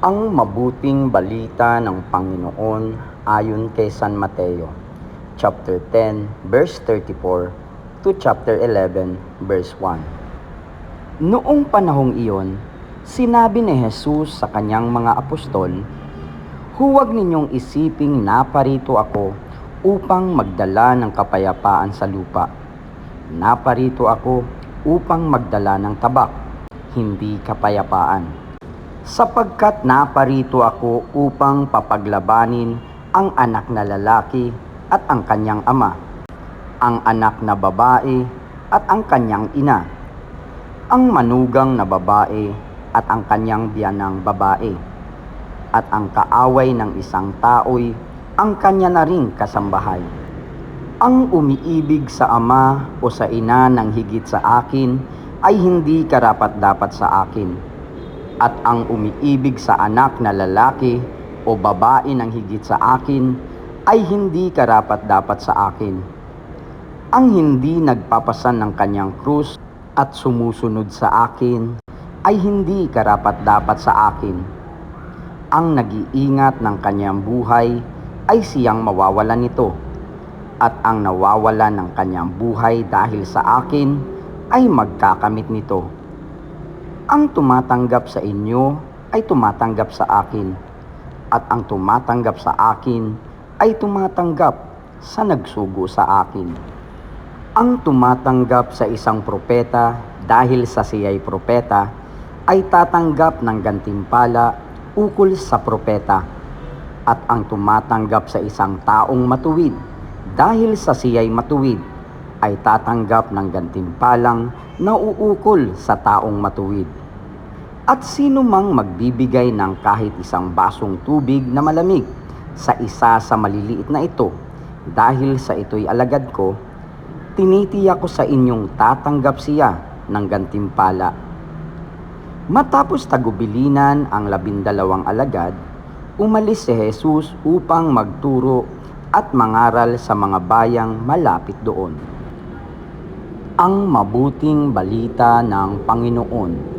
Ang mabuting balita ng Panginoon ayon kay San Mateo, chapter 10, verse 34 to chapter 11, verse 1. Noong panahong iyon, sinabi ni Jesus sa kanyang mga apostol, Huwag ninyong isiping naparito ako upang magdala ng kapayapaan sa lupa. Naparito ako upang magdala ng tabak, hindi kapayapaan sapagkat naparito ako upang papaglabanin ang anak na lalaki at ang kanyang ama, ang anak na babae at ang kanyang ina, ang manugang na babae at ang kanyang biyanang babae, at ang kaaway ng isang tao'y ang kanya na ring kasambahay. Ang umiibig sa ama o sa ina ng higit sa akin ay hindi karapat-dapat sa akin at ang umiibig sa anak na lalaki o babae ng higit sa akin ay hindi karapat dapat sa akin. Ang hindi nagpapasan ng kanyang krus at sumusunod sa akin ay hindi karapat dapat sa akin. Ang nag-iingat ng kanyang buhay ay siyang mawawalan nito at ang nawawalan ng kanyang buhay dahil sa akin ay magkakamit nito. Ang tumatanggap sa inyo ay tumatanggap sa akin, at ang tumatanggap sa akin ay tumatanggap sa nagsugo sa akin. Ang tumatanggap sa isang propeta dahil sa siya'y propeta ay tatanggap ng gantimpala ukol sa propeta at ang tumatanggap sa isang taong matuwid dahil sa siya'y matuwid ay tatanggap ng gantimpalang nauukol sa taong matuwid. At sino mang magbibigay ng kahit isang basong tubig na malamig sa isa sa maliliit na ito, dahil sa ito'y alagad ko, tinitiyak ko sa inyong tatanggap siya ng gantimpala. Matapos tagubilinan ang labindalawang alagad, umalis si Jesus upang magturo at mangaral sa mga bayang malapit doon. Ang mabuting balita ng Panginoon